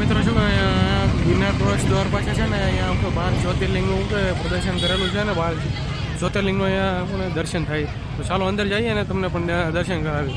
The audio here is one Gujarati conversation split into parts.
મિત્રો શું ને ગિરનાર પ્રવેશ દ્વાર પાસે છે ને, અહીંયા આખું બાર જ્યોતિર્લિંગનું કે પ્રદર્શન કરેલું છે ને, બાર જ્યોતિર્લિંગનું અહીંયા આપણને દર્શન થાય. તો ચાલો અંદર જઈએ ને, તમને પણ દર્શન કરાવી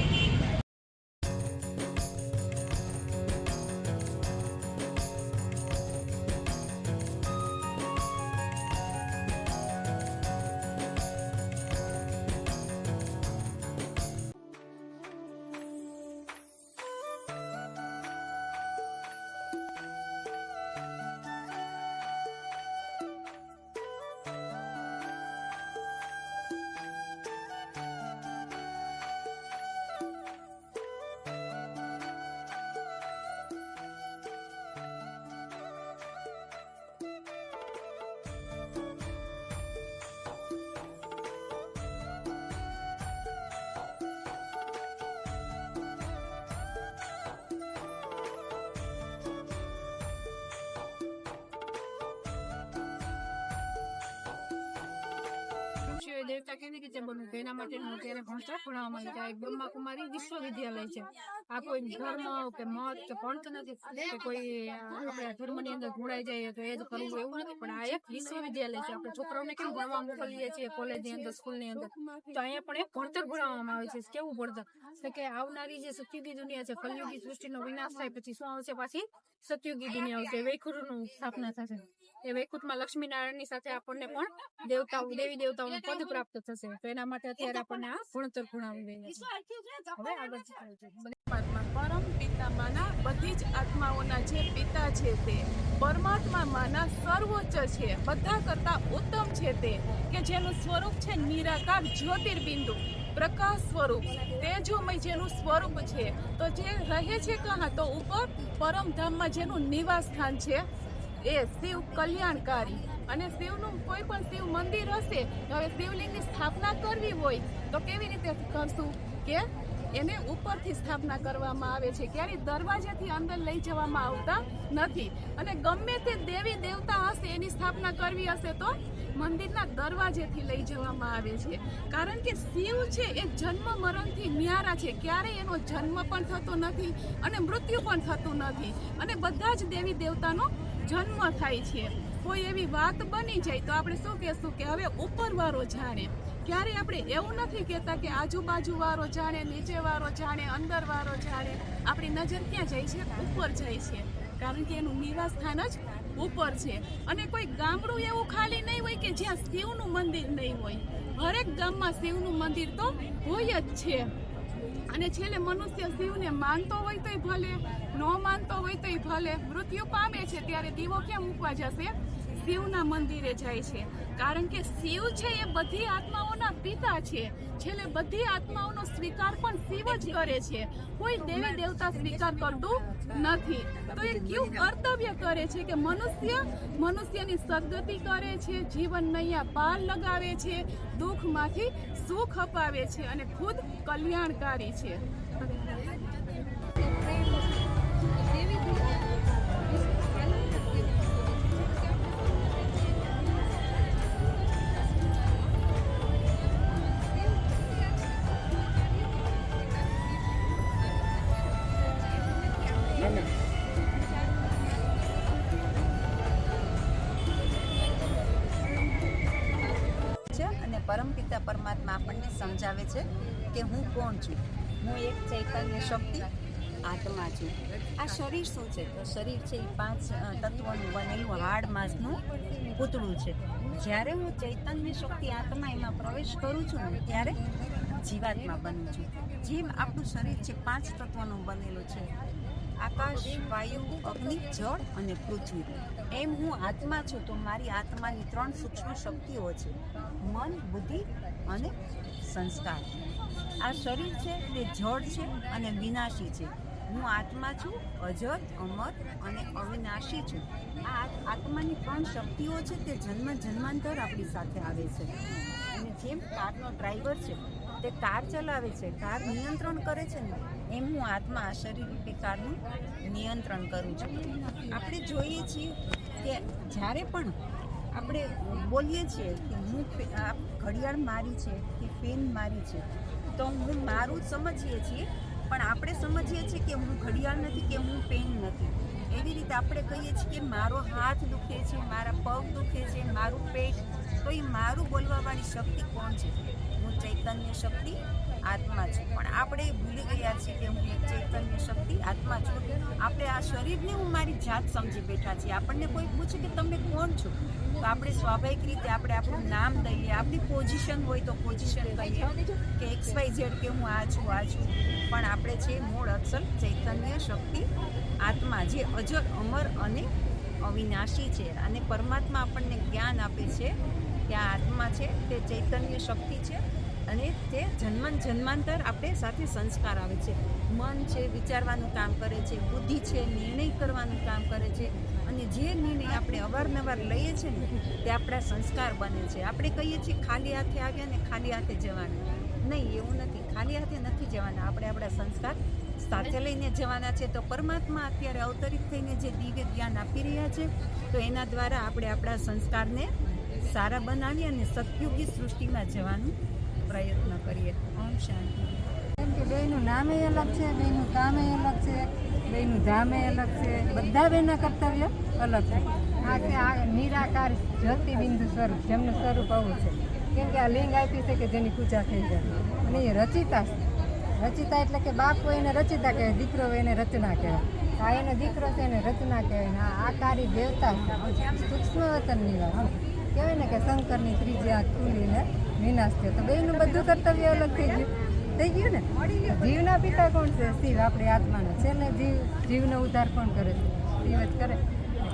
દેવતા કેવી રીતે બનવું તેના માટે હું ત્યારે ભણતર ભણાવવામાં આવી બ્રહ્મા કુમારી વિશ્વવિદ્યાલય છે. આ કોઈ ધર્મ કે મત કે ભણતર નથી. કે કોઈ આપણે ધર્મની અંદર ઘોડાઈ જાય તો એ જ કરવું એવું નથી. પણ આ એક વિશ્વવિદ્યાલય છે. આપણે છોકરાઓને કેમ ભણવા મોકલીએ છીએ કોલેજની અંદર, સ્કૂલની અંદર? તો અહીંયા પણ એક ભણતર ભણાવવામાં આવે છે. કેવું ભણતર? કે આવનારી જે સત્યુગી દુનિયા છે, કલયુગી સૃષ્ટિનો વિનાશ થાય પછી શું આવશે પાછી? સત્યુગી દુનિયા આવશે. વૈખુરનું સ્થાપના થશે. એ વૈકુંઠમાં લક્ષ્મીનારાયણની સાથે આપણને પણ દેવતાઓ, દેવી દેવતાઓનું પદ પ્રાપ્ત થશે. તો એના માટે અત્યારે આપણને આ ભણતર ભણાવી રહ્યા છે. પરમ પિતા માના બધી જ આત્માઓના જે પિતા છે તે પરમાત્મા માના સર્વોચ્ચ છે બધા કરતા ઉત્તમ છે તે કે જેનું સ્વરૂપ છે નિરાકાર જ્યોતિર્બિંદુ પ્રકાશ સ્વરૂપ તેજોમય જેનું સ્વરૂપ છે. તો જે રહે છે કહા તો ઉપર પરમધામમાં જેનું નિવાસ સ્થાન છે એ શિવ કલ્યાણકારી. અને શિવનું કોઈ પણ શિવ મંદિર હશે હવે શિવલિંગની સ્થાપના કરવી હોય, તો કેવી રીતે કરશું? કે એને ઉપરથી સ્થાપના કરવામાં આવે છે. ક્યારેય દરવાજાથી અંદર લઈ જવામાં આવતા નથી. અને ગમે તે દેવી દેવતા હશે, એની સ્થાપના કરવી હશે, તો મંદિરના દરવાજેથી લઈ જવામાં આવે છે. કારણ કે શિવ છે, એ જન્મ મરણથી ન્યારા છે. ક્યારેય એનો જન્મ પણ થતો નથી અને મૃત્યુ પણ થતું નથી. અને બધા જ દેવી દેવતાનો જન્મ થાય છે. કોઈ એવી વાત બની જાય તો આપણે શું કહેશું કે હવે ઉપરવાળો જાણે. ક્યારે આપણે એવું નથી કહેતા કે આજુબાજુ વાળો જાણે, નીચે વાળો જાણે, અંદર વાળો જાણે. આપણી નજર ક્યાં જાય છે? ઉપર જાય છે. કારણ કે એનું નિવાસ સ્થાન જ ઉપર છે. અને કોઈ ગામડું એવું ખાલી નહીં હોય કે જ્યાં શિવનું મંદિર નહીં હોય. હરેક ગામમાં શિવનું મંદિર તો હોય જ છે. અને છેલ્લે મનુષ્ય શિવને માનતો હોય તોય ભલે, ન માનતો હોય તોય ભલે. મૃત્યુ પામે છે ત્યારે દીવો કેમ મૂકવા જશે? શિવના મંદિરે જાય છે. કારણ કે શિવ છે એ બધી આત્માઓના પિતા છે. છેલ્લે બધી આત્માઓનો સ્વીકાર પણ શિવ જ કરે છે. કોઈ દેવી દેવતા સ્વીકાર કરતું નથી. તો એ કયું કર્તવ્ય કરે છે કે મનુષ્ય મનુષ્યની સદગતિ કરે છે, જીવન નૈયા પાર લગાવે છે, દુઃખમાંથી સુખ અપાવે છે અને ખુદ કલ્યાણકારી છે. અને પરમપિતા પરમાત્મા આપણને સમજાવે છે કે હું કોણ છું? હું એક ચૈતન્ય શક્તિ, આત્મા છું. આ શરીર શું છે? તો શરીર છે એ પાંચ તત્વોનું બનેલું હાડ માંસનું પૂતળું છે. જ્યારે હું ચૈતન્ય શક્તિ, આત્મા એમાં પ્રવેશ કરું છું ને, ત્યારે જીવાત્મા બનું છું. જેમ આપણું શરીર છે પાંચ તત્વોનું બનેલું છે. આકાશ, વાયુ, અગ્નિ, જળ અને પૃથ્વી. એમ હું આત્મા છું તો મારી આત્માની ત્રણ સૂક્ષ્મ શક્તિઓ છે, મન, બુદ્ધિ અને સંસ્કાર. આ શરીર છે તે જળ છે અને વિનાશી છે. હું આત્મા છું, અજર, અમર અને અવિનાશી છું. આ આત્માની ત્રણ શક્તિઓ છે તે જન્મ જન્માંતર આપણી સાથે આવે છે. અને જેમ કારનો ડ્રાઈવર છે તે કાર ચલાવે છે, કાર નિયંત્રણ કરે છે ને એમ હું આત્મા આ શરીર રૂપી કારનું નિયંત્રણ કરું છું. આપણે જોઈએ છીએ કે જ્યારે પણ આપણે બોલીએ છીએ કે હું ઘડિયાળ મારી છે કે પેન મારી છે, તો હું મારું જ સમજીએ છીએ, પણ આપણે સમજીએ છીએ કે હું ઘડિયાળ નથી કે હું પેન નથી. એવી રીતે આપણે કહીએ છીએ કે મારો હાથ દુખે છે, મારા પગ દુખે છે, મારું પેટ, તો એ મારું બોલવાવાળી શક્તિ કોણ છે? ચૈતન્ય શક્તિ, આત્મા છું. પણ આપણે ભૂલી ગયા છીએ કે હું એક ચૈતન્ય શક્તિ, આત્મા છું. આપણે આ શરીરને હું મારી જાત સમજી બેઠા છીએ. આપણને કોઈ પૂછે કે તમે કોણ છો? તો આપણે સ્વાભાવિક રીતે આપણે આપણું નામ દઈએ. આપણી પોઝિશન હોય તો પોઝિશન કહીએ કે એક્સ વાય ઝેડ કે હું આ છું આ છું. પણ આપણે છે મૂળ અક્ષર ચૈતન્ય શક્તિ, આત્મા જે અજર, અમર અને અવિનાશી છે. અને પરમાત્મા આપણને જ્ઞાન આપે છે કે આ આત્મા છે, તે ચૈતન્ય શક્તિ છે. અને તે જન્મન જન્માંતર આપણે સાથે સંસ્કાર આવે છે. મન છે, વિચારવાનું કામ કરે છે, બુદ્ધિ છે, નિર્ણય કરવાનું કામ કરે છે. અને જે નિર્ણય આપણે અવારનવાર લઈએ છીએ ને, તે આપણા સંસ્કાર બને છે. આપણે કહીએ છીએ ખાલી હાથે આવ્યા ને ખાલી હાથે જવાના. નહીં, એવું નથી. ખાલી હાથે નથી જવાના. આપણે આપણા સંસ્કાર સાથે લઈને જવાના છે. તો પરમાત્મા અત્યારે અવતરિત થઈને જે દિવ્ય જ્ઞાન આપી રહ્યા છે, તો એના દ્વારા આપણે આપણા સંસ્કારને સારા બનાવી અને સતયુગી સૃષ્ટિમાં જવાનું પ્રયત્ન કરીએ. ઓમ શાંતિ. કેમ કે બેનું નામે અલગ છે, બેયનું કામે અલગ છે, બેયનું ધામે અલગ છે. બધા બેના કર્તવ્ય અલગ છે. આ છે, આ નિરાકાર જ્યોતિ બિંદુ સ્વરૂપ, જેમનું સ્વરૂપ આવું છે. કેમ કે આ લિંગ આપી છે કે જેની પૂજા થઈ જાય. અને એ રચિતા છે. રચિતા એટલે કે બાપ હોય એને રચિતા કહેવાય, દીકરો હોય એને રચના કહેવાય. આ એનો દીકરો છે એને રચના કહેવાય. આ આકારી દેવતા સૂક્ષ્મ વતનની વાત કહેવાય ને કે શંકરની ત્રીજી આ ખુલીને વિનાશ થયો. તો બેનું બધું કર્તવ્ય અલગ થઈ ગયું. થઈ ગયું ને? જીવના પિતા કોણ છે? શિવ, આપણી આત્માનો. છે ને જીવ, જીવનો ઉદ્ધાર કોણ કરે છે? શિવ જ કરે.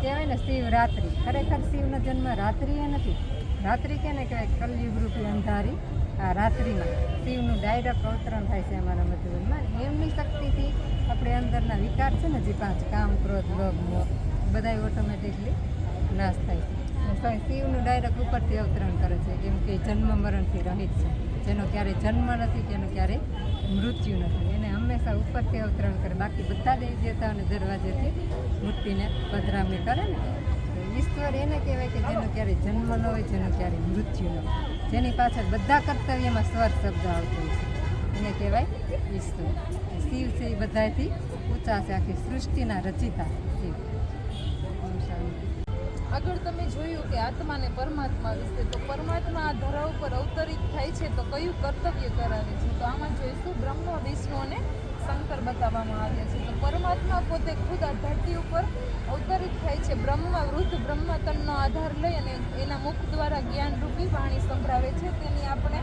કહેવાય ને શિવ રાત્રિ. ખરેખર શિવનો જન્મ રાત્રિએ નથી. રાત્રિ કેને કહેવાય? કલયુગ રૂપી અંધારી. આ રાત્રિમાં શિવનું ડાયરેક્ટ અવતરણ થાય છે અમારા મધુબનમાં. એમની શક્તિથી આપણે અંદરના વિકાર છે ને, જે પાંચ કામ, ક્રોધ, લોભ, મોહ બધા ઓટોમેટિકલી નાશ થાય છે. અને સ- શિવનું ડાયરેક્ટ ઉપરથી અવતરણ કરે છે કેમ કે જન્મ મરણથી રહિત છે, જેનો ક્યારેય જન્મ નથી તેનો ક્યારેય મૃત્યુ નથી. એને હંમેશા ઉપરથી અવતરણ કરે. બાકી બધા દેવી દેવતાઓને દરવાજેથી મૂર્તિને પધરામણી કરે ને. ઈશ્વર એને કહેવાય કે જેનો ક્યારેય જન્મ ન હોય, જેનો ક્યારેય મૃત્યુ ન હોય. જેની પાછળ બધા કર્તવ્યમાં સ્વર શબ્દ આવતો હોય છે. એને કહેવાય ઈશ્વર. શિવ છે એ બધાથી ઊંચા છે, આખી સૃષ્ટિના રચિતા શિવ આગળ તમે જોયું કે આત્માને પરમાત્મા વિશે, તો પરમાત્મા આ ધરા ઉપર અવતરિત થાય છે, તો કયું કર્તવ્ય કરાવે છે? તો આમાં જોઈશું બ્રહ્મ, વિષ્ણુ અને શંકર બતાવવામાં આવ્યા છે. તો પરમાત્મા પોતે ખુદ આ ધરતી ઉપર અવતરિત થાય છે. બ્રહ્મ, વૃદ્ધ બ્રહ્મતનનો આધાર લઈ અને એના મુખ દ્વારા જ્ઞાનરૂપી વાણી સંભળાવે છે. તેની આપણે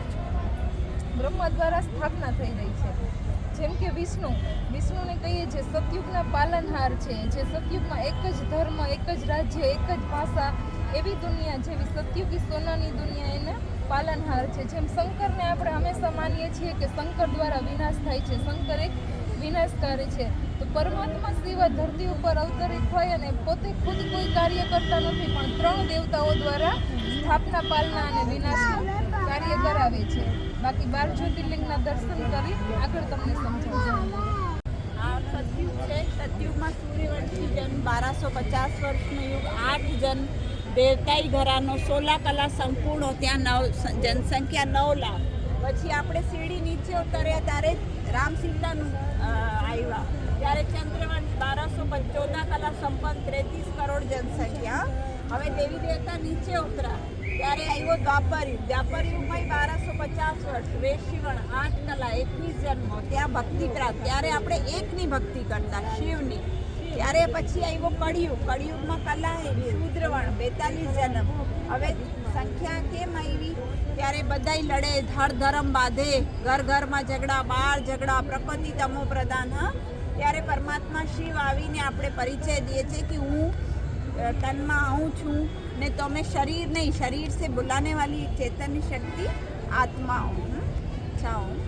બ્રહ્મા દ્વારા સ્થાપના થઈ રહી છે. જેમ કે વિષ્ણુ. વિષ્ણુને કહીએ જે સતયુગના પાલનહાર છે, જે સતયુગમાં એક જ ધર્મ, એક જ રાજ્ય, એક જ ભાષા, એવી દુનિયા જેવી સતયુગી સોનાની દુનિયા એના પાલનહાર છે. જેમ શંકરને આપણે હંમેશા માનીએ છીએ કે શંકર દ્વારા વિનાશ થાય છે. શંકર એક વિનાશકારી છે. તો પરમાત્મા શિવ ધરતી ઉપર અવતરિત થઈ અને પોતે ખુદ કોઈ કાર્ય કરતા નથી, પણ ત્રણ દેવતાઓ દ્વારા સ્થાપના, પાલના અને વિનાશનું કાર્ય કરાવે છે. બાકી બાર જ્યોતિર્લિંગના દર્શન કરી આગળ તમને સમજાવશે સતયુગ છે. સતયુગમાં સૂર્યવંશી જન્મ બારસો પચાસ વર્ષનો યુગ આઠ જન દેવતાઈ ઘરાનો સોલા કલા સંપૂર્ણ ત્યાં નવ જનસંખ્યા નવ લાખ પછી આપણે સીડી નીચે ઉતર્યા ત્યારે રામ સીતાનું આવ્યા ત્યારે ચંદ્રવંશ બારસો પંચોતેર કલા સંપન્ન ત્રેતીસ કરોડ જનસંખ્યા હવે દેવી દેવતા નીચે ઉતરા ત્યારે આવ્યો દ્વાપરી દ્વાપરીમાં બારસો પચાસ વર્ષ, વેશીવણ આઠ કલા એકવીસ જન્મ, ત્યાં ભક્તિ પ્રાપ્ત. ત્યારે આપણે એકની ભક્તિ કરતા, શિવની. ત્યારે પછી આવ્યો કળિયુગ. કળિયુગમાં કલા આવી શુદ્રવણ, બેતાલીસ જન્મ. હવે સંખ્યા કેમ આવી ત્યારે બધાય લડે ધર ધરમ બાંધે, ઘર ઘરમાં ઝઘડા બાર ઝઘડા પ્રકૃતિ તમો પ્રધાન, હા? ત્યારે પરમાત્મા શિવ આવીને આપણે પરિચય દઈએ છીએ કે હું તનમાં આવું છું. नहीं तो मैं शरीर नहीं शरीर से बुलाने वाली चेतन शक्ति आत्मा हूँ अच्छा हूँ